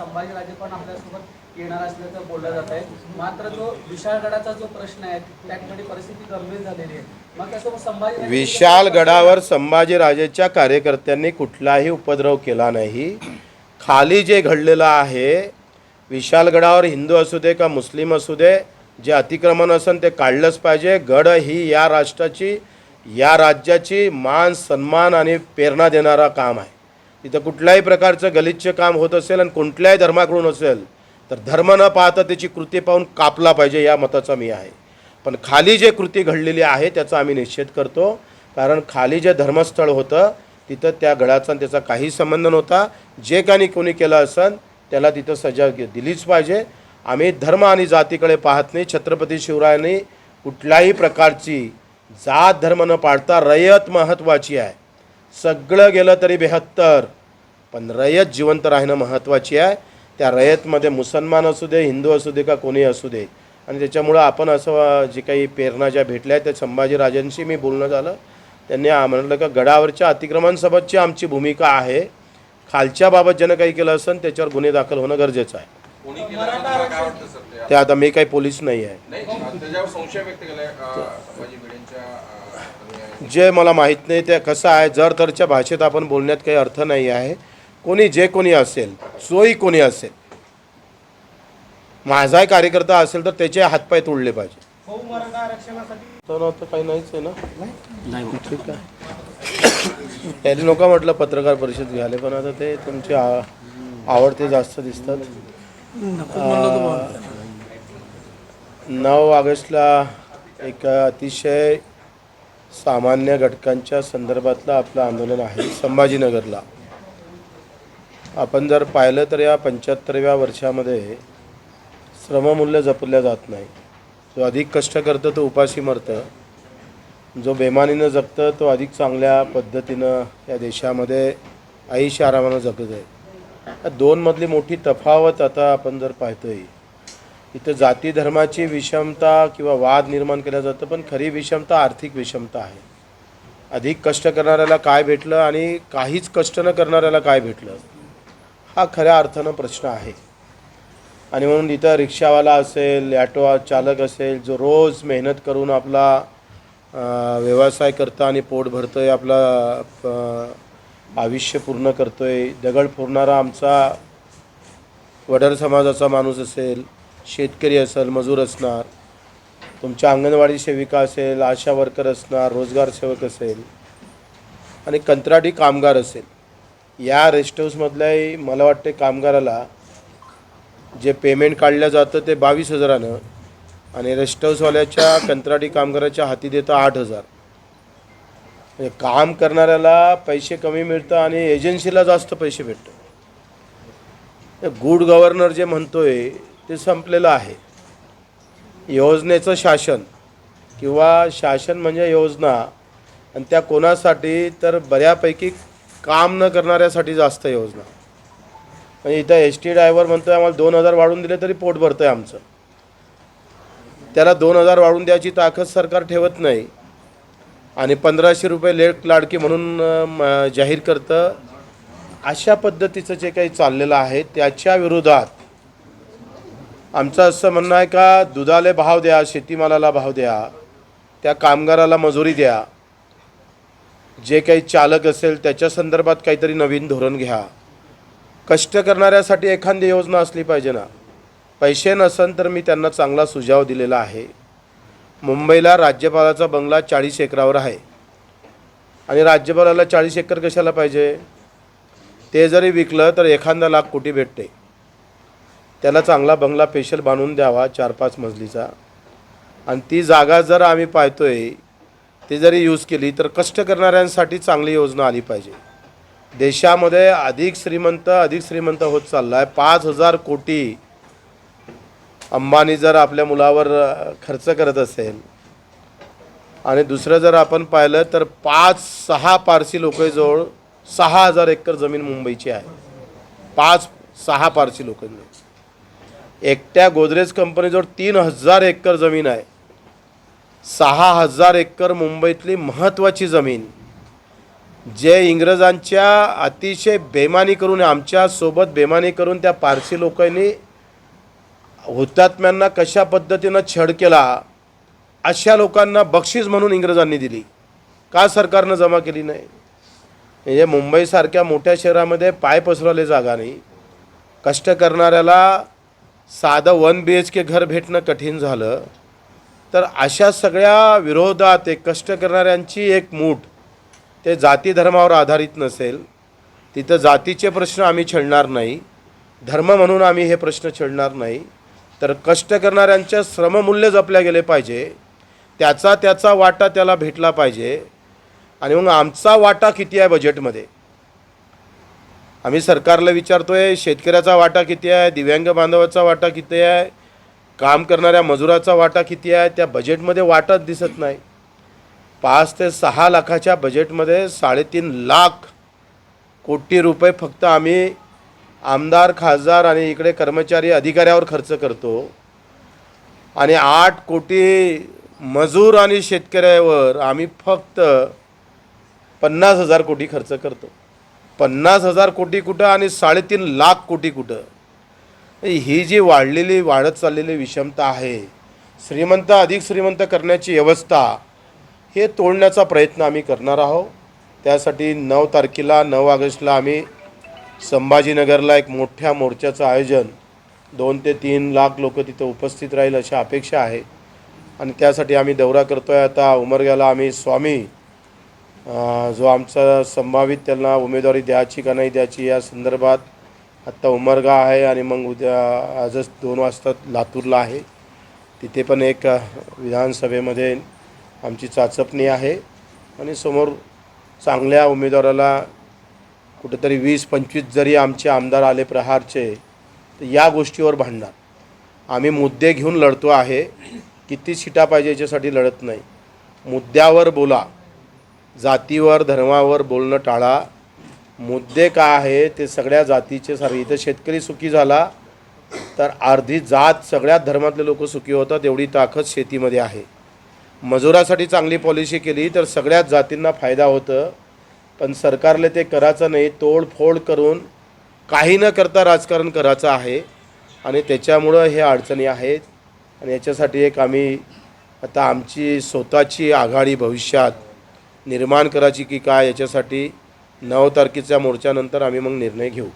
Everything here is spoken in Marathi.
संभाजीराजे पण आपल्यासोबत येणार असल्याचं बोललं जात आहे मात्र जो विशाळगडाचा जो प्रश्न आहे त्या परिस्थिती गंभीर झालेली आहे. मग त्यासोबत संभाजी विशालगडावर संभाजीराजेच्या कार्यकर्त्यांनी कुठलाही उपद्रव केला नाही. खाली जे घडलेलं आहे विशालगडावर हिंदू असू दे का मुस्लिम असू दे जे अतिक्रमण असेल ते काढलंच पाहिजे. गड ही या राष्ट्राची या राज्याची मान सन्मान आणि प्रेरणा देणारा काम आहे. तिथं कुठल्याही प्रकारचं गलिच्छ काम होत असेल आणि कुठल्याही धर्माकडून असेल तर धर्म न पाहता त्याची कृती पाहून कापला पाहिजे या मताचा मी आहे. पण खाली जे कृती घडलेली आहे त्याचा आम्ही निषेध करतो. कारण खाली जे धर्मस्थळ होतं तिथं त्या गडाचा आणि त्याचा काही संबंध नव्हता. जे काही कोणी केलं असेल त्याला तिथं सजा दिलीच पाहिजे. आम्ही धर्म आणि जातीकडे पाहत नाही. छत्रपती शिवरायांनी कुठल्याही प्रकारची जात धर्म न पाळता रयत महत्त्वाची आहे. सगळं गेलं तरी बेहत्तर. पण रयत जिवंत राहणं महत्त्वाची आहे. त्या रयतमध्ये मुसलमान असू दे हिंदू असू दे का कोणी असू दे. आणि त्याच्यामुळं आपण असं जे काही प्रेरणा ज्या भेटल्या आहेत त्या संभाजीराजांशी मी बोलणं झालं. त्यांनी म्हटलं का गडावरच्या अतिक्रमणसोबतची आमची भूमिका आहे. खालच्या बाबत ज्यानं काही केलं असेल त्याच्यावर गुन्हे दाखल होणं गरजेचं आहे? ते? आता मी काही पोलीस नाही आहे. जे मला माहीत नाही ते कसं आहे जर तरच्या भाषेत आपण बोलण्यात काही अर्थ नाही आहे कोणी जे कोणी असेल जोही कोणी असेल माझाही कार्यकर्ता असेल तर त्याचे हातपाय तोडले पाहिजे. काही नाहीच आहे ना? ठीक आहे. त्याने नका म्हटलं पत्रकार परिषद घ्याले पण आता ते तुमचे आवडते जास्त दिसतात. नऊ ऑगस्टला एक अतिशय सामान्य घटकांच्या संदर्भातलं आपलं आंदोलन आहे संभाजीनगरला. आपण जर पाहिलं तर या पंच्याहत्तरव्या वर्षामध्ये श्रममूल्य जपल्या जात नाही. जो अधिक कष्ट करतं तो उपाशी मरतं. जो बेमानीनं जगतं तो अधिक चांगल्या पद्धतीनं या देशामध्ये आईशी आरामानं जगत आहे या दोनमधली मोठी तफावत आता आपण जर पाहतोय इथं जाती धर्माची विषमता किंवा वाद निर्माण केला जातं पण खरी विषमता आर्थिक विषमता आहे. अधिक कष्ट करणाऱ्याला काय भेटलं आणि काहीच कष्ट न करणाऱ्याला काय भेटलं हा खऱ्या अर्थानं प्रश्न आहे. आणि म्हणून इथं रिक्षावाला असेल ॲटो चालक असेल जो रोज मेहनत करून आपला व्यवसाय करता आणि पोट भरतो आहे आपला आयुष्य पूर्ण करतो आहे दगड फोडणारा आमचा वडर समाजाचा माणूस असेल शेतकरी असेल मजूर असणार तुमच्या अंगणवाडी सेविका असेल आशा वर्कर असणार रोजगार सेवक असेल आणि कंत्राटी कामगार असेल या रेस्ट हाऊसमधल्याही मला वाटते कामगाराला जे पेमेंट काढलं जातं ते बावीस हजारानं आणि रेस्ट हाऊसवाल्याच्या कंत्राटी कामगाराच्या हाती देतं आठ हजार. म्हणजे काम करणाऱ्याला पैसे कमी मिळतं आणि एजन्सीला जास्त पैसे भेटतं. गुड गव्हर्नर जे म्हणतोय ते संपलेलं आहे. योजनेचं शासन किंवा शासन म्हणजे योजना आणि त्या कोणासाठी तर बऱ्यापैकी काम न करणाऱ्यासाठी जास्त योजना. म्हणजे इथं एस टी ड्रायव्हर आहे आम्हाला दोन हजार वाढून दिले तरी पोट भरतं आहे आमचं. त्याला दोन हजार वाढून द्यायची ताकद सरकार ठेवत नाही. आणि पंधराशे रुपये लेट लाडकी म्हणून जाहीर करतं. अशा पद्धतीचं जे काही चाललेलं आहे त्याच्या विरोधात आमचं असं म्हणणं आहे का दुधाला भाव द्या शेतीमालाला भाव द्या त्या कामगाराला मजुरी द्या. जे काही चालक असेल त्याच्या संदर्भात काहीतरी नवीन धोरण घ्या. कष्ट करणाऱ्यासाठी एखादी योजना असली पाहिजे ना. पैसे नसन तर मी त्यांना चांगला सुझाव दिलेला आहे. मुंबईला राज्यपालाचा बंगला चाळीस एकरावर आहे. आणि राज्यपालाला चाळीस एकर कशाला पाहिजे? ते जरी विकलं तर एखादा लाख कोटी भेटते. त्याला चांगला बंगला पेशल बांधून द्यावा चार पाच मजलीचा. आणि ती जागा जर आम्ही पाहतो आहे ती जरी यूज केली तर कष्ट करणाऱ्यांसाठी चांगली योजना आली पाहिजे. देशामध्ये अधिक श्रीमंत अधिक श्रीमंत होत चालला आहे पाच हजार कोटी अंबानी जर आपल्या मुलावर खर्च करत असेल आणि दुसरं जर आपण पाहिलं तर पाच सहा पारसी लोकांजवळ सहा हजार एकर जमीन मुंबईची आहे. पाच सहा पारसी लोकांजवळ एकट्या गोदरेज कंपनीजवळ तीन हजार एकर जमीन आहे. सहा हजार एकर मुंबईतली महत्त्वाची जमीन. जे इंग्रजांच्या अतिशय बेमानी करून आमच्यासोबत बेमानी करून त्या पारसी लोकांनी हुतात्म्यांना कशा पद्धतीनं छळ केला अशा लोकांना बक्षीस म्हणून इंग्रजांनी दिली. का सरकारनं जमा केली नाही? म्हणजे मुंबईसारख्या मोठ्या शहरामध्ये पाय पसरवले जागा नाही. कष्ट करणाऱ्याला साधं वन बी एच के घर भेटणं कठीण झालं. तर अशा सगळ्या विरोधात एक कष्ट करणाऱ्यांची एक मूठ ते जाती धर्मावर आधारित नसेल. तिथं जातीचे प्रश्न आम्ही छेडणार नाही. धर्म म्हणून आम्ही हे प्रश्न छेडणार नाही. तर कष्ट करणाऱ्यांच्या श्रममूल्य जपल्या गेले पाहिजे. त्याचा त्याचा वाटा त्याला भेटला पाहिजे. आणि मग आमचा वाटा किती आहे बजेटमध्ये आम्ही सरकारला विचारतो आहे शेतकऱ्याचा वाटा किती आहे दिव्यांग बांधवाचा वाटा किती आहे काम करणाऱ्या मजुराचा वाटा किती आहे त्या बजेटमध्ये वाटत दिसत नाही. पाच ते सहा लाखाच्या बजेटमध्ये साडेतीन लाख कोटी रुपये फक्त आम्ही आमदार खासदार आणि इकडे कर्मचारी अधिकाऱ्यावर खर्च करतो. आणि आठ कोटी मजूर आणि शेतकऱ्यावर आम्ही फक्त पन्नास हजार कोटी खर्च करतो. पन्नास हजार कोटी कुठं आणि साडेतीन लाख कोटी कुठं? ही जी वाढलेली वाढत चाललेली विषमता आहे श्रीमंत अधिक श्रीमंत करण्याची व्यवस्था हे तोडण्याचा प्रयत्न आम्ही करणार आहोत. त्यासाठी नऊ तारखेला नऊ ऑगस्टला आम्ही संभाजीनगरला एक मोठ्या मोर्चाचं आयोजन दोन ते तीन लाख लोक तिथं उपस्थित राहील अशी अपेक्षा आहे. आणि त्यासाठी आम्ही दौरा करतो आहे आता उमरग्याला आम्ही स्वामी जो आमचा संभावित त्यांना उमेदवारी द्यायची का नाही द्यायची या संदर्भात आत्ता उमरगा आहे आणि मग उद्या आजच दोन वाजता लातूरला आहे. तिथे पण एक विधानसभेमध्ये आमची चाचपणी आहे आणि समोर चांगल्या उमेदवाराला कुठेतरी वीस पंचवीस जरी आमचे आमदार आले प्रहारचे तर या गोष्टीवर भांडणार. आम्ही मुद्दे घेऊन लढतो आहे किती सीटा पाहिजे याच्यासाठी लढत नाही. मुद्द्यावर बोला. जातीवर धर्मावर बोलणं टाळा. मुद्दे काय आहे ते सगळ्या जातीचे सारे. इथं शेतकरी सुखी झाला तर अर्धी जात सगळ्या धर्मातले लोक सुखी होतात एवढी ताकद शेतीमध्ये आहे. मजुरासाठी चांगली पॉलिसी केली तर सगळ्याच जातींना फायदा होतं. पण सरकारला ते करायचं नाही तोडफोड करून काही न करता राजकारण करायचं आहे. आणि त्याच्यामुळं हे अडचणी आहेत. आणि याच्यासाठी एक आम्ही आता आमची स्वतःची आघाडी भविष्यात निर्माण करायची की काय याच्यासाठी नऊ तारखेच्या मोर्चानंतर आम्ही मग निर्णय घेऊ.